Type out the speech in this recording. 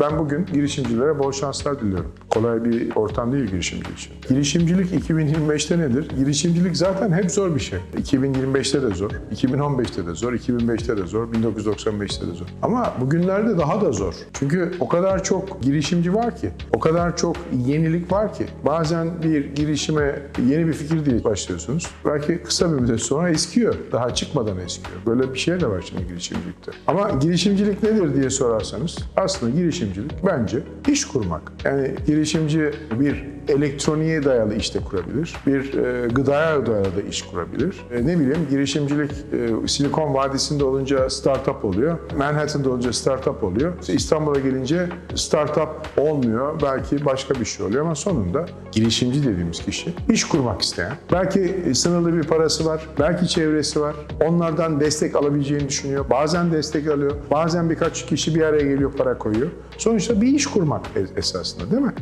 Ben bugün girişimcilere bol şanslar diliyorum. Kolay bir ortam değil girişimcilik için. Girişimcilik 2025'te nedir? Girişimcilik zaten hep zor bir şey. 2025'te de zor, 2015'te de zor, 2005'te de zor, 1995'te de zor. Ama bugünlerde daha da zor. Çünkü o kadar çok girişimci var ki, o kadar çok yenilik var ki. Bazen bir girişime yeni bir fikir diye başlıyorsunuz. Belki kısa bir müddet sonra eskiyor. Daha çıkmadan eskiyor. Böyle bir şey de var şimdi girişimcilikte. Ama girişimcilik nedir diye sorarsanız aslında girişimcilik bence iş kurmak. Yani girişimci bir elektroniğe dayalı işte kurabilir. Bir e, gıdaya dayalı da iş kurabilir. E, ne bileyim girişimcilik e, Silikon Vadisi'nde olunca startup oluyor. Manhattan'da olunca startup oluyor. İşte İstanbul'a gelince startup olmuyor. Belki başka bir şey oluyor ama sonunda girişimci dediğimiz kişi iş kurmak isteyen. Belki e, sınırlı bir parası var. Belki çevresi var. Onlardan destek alabileceğini düşünüyor. Bazen destek alıyor. Bazen birkaç kişi bir araya geliyor para koyuyor. Sonuçta bir iş kurmak es- esasında değil mi?